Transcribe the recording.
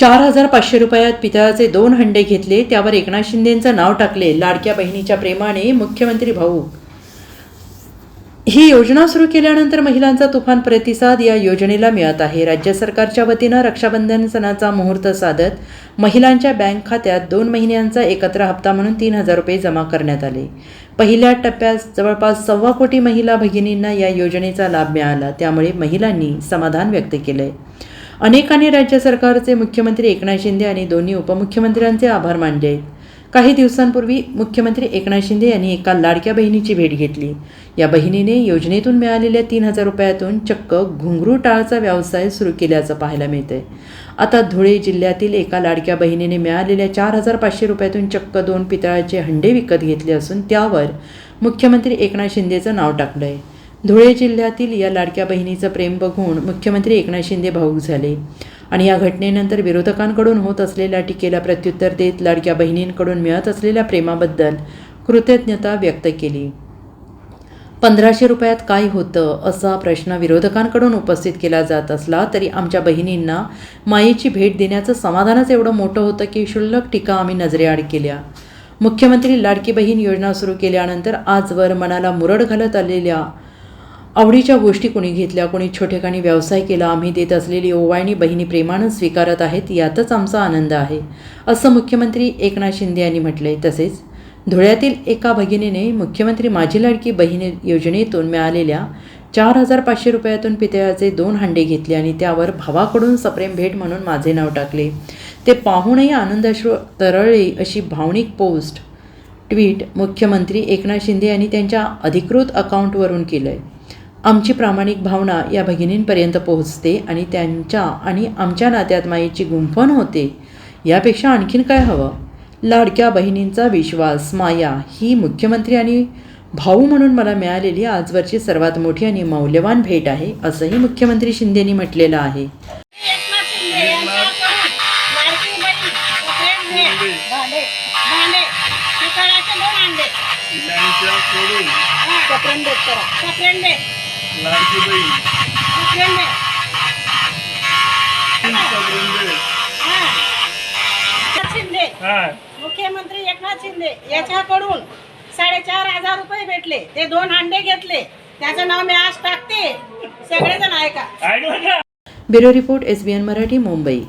चार हजार पाचशे रुपयात पितळाचे दोन हंडे घेतले त्यावर एकनाथ शिंदेंचं नाव टाकले लाडक्या बहिणीच्या प्रेमाने मुख्यमंत्री भाऊ. ही योजना सुरू केल्यानंतर महिलांचा तुफान प्रतिसाद या योजनेला मिळत आहे. राज्य सरकारच्या वतीनं रक्षाबंधन सणाचा मुहूर्त साधत महिलांच्या बँक खात्यात दोन महिन्यांचा एकत्र हप्ता म्हणून तीन हजार रुपये जमा करण्यात आले. पहिल्या टप्प्यात जवळपास सव्वा कोटी महिला भगिनींना या योजनेचा लाभ मिळाला त्यामुळे महिलांनी समाधान व्यक्त केलं आहे अनेकांनी राज्य सरकारचे मुख्यमंत्री एकनाथ शिंदे आणि दोन्ही उपमुख्यमंत्र्यांचे आभार मानले. आहेत काही दिवसांपूर्वी मुख्यमंत्री एकनाथ शिंदे यांनी एका लाडक्या बहिणीची भेट घेतली. या बहिणीने योजनेतून मिळालेल्या तीन हजार रुपयातून चक्क घुंगरू टाळचा व्यवसाय सुरू केल्याचं पाहायला मिळतंय. आता धुळे जिल्ह्यातील एका लाडक्या बहिणीने मिळालेल्या चार हजार पाचशे रुपयातून चक्क दोन पितळाचे हंडे विकत घेतले असून त्यावर मुख्यमंत्री एकनाथ शिंदेचं नाव टाकलं आहे धुळे जिल्ह्यातील या लाडक्या बहिणीचं प्रेम बघून मुख्यमंत्री एकनाथ शिंदे भाऊक झाले. आणि या घटनेनंतर विरोधकांकडून होत असलेल्या टीकेला प्रत्युत्तर देत लाडक्या बहिणींकडून मिळत असलेल्या प्रेमाबद्दल कृतज्ञता व्यक्त केली. पंधराशे रुपयात काय होतं असा प्रश्न विरोधकांकडून उपस्थित केला जात असला तरी आमच्या बहिणींना मायेची भेट देण्याचं समाधानच एवढं मोठं होतं की क्षुल्लक टीका आम्ही नजरेआड केल्या. मुख्यमंत्री लाडकी बहीण योजना सुरू केल्यानंतर आजवर मनाला मुरड घालत आलेल्या आवडीच्या गोष्टी कोणी घेतल्या कोणी छोटेखानी व्यवसाय केला आम्ही देत असलेली ओवाळणी बहिणी प्रेमानं स्वीकारत आहेत यातच आमचा आनंद आहे असं मुख्यमंत्री एकनाथ शिंदे यांनी म्हटलंय. तसेच धुळ्यातील एका भगिनीने मुख्यमंत्री माझी लाडकी बहिणी योजनेतून मिळालेल्या चार हजार पाचशे रुपयातून पितळाचे दोन हांडे घेतले आणि त्यावर भावाकडून सप्रेम भेट म्हणून माझे नाव टाकले. ते पाहूनही आनंदाश्रू तरळले अशी भावनिक पोस्ट ट्विट मुख्यमंत्री एकनाथ शिंदे यांनी त्यांच्या अधिकृत अकाउंटवरून केलं आहे आमची प्रामाणिक भावना या भगिनींपर्यंत पोहोचते आणि त्यांच्या आणि आमच्या नात्यात मायेची गुंफण होते. यापेक्षा आणखीन काय हवं? लाडक्या बहिणींचा विश्वास माया ही मुख्यमंत्री आणि भाऊ म्हणून मला मिळालेली आजवरची सर्वात मोठी आणि मौल्यवान भेट आहे असंही मुख्यमंत्री शिंदेनी म्हटलेलं आहे. एकनाथ लाडकी शिंदे. मुख्यमंत्री एकनाथ शिंदे याच्याकडून साडेचार हजार रुपये भेटले. ते दोन अंडे घेतले. त्याचं नाव मी आज टाकते. सगळेजण ऐका. Bureau report S B N Marathi Mumbai.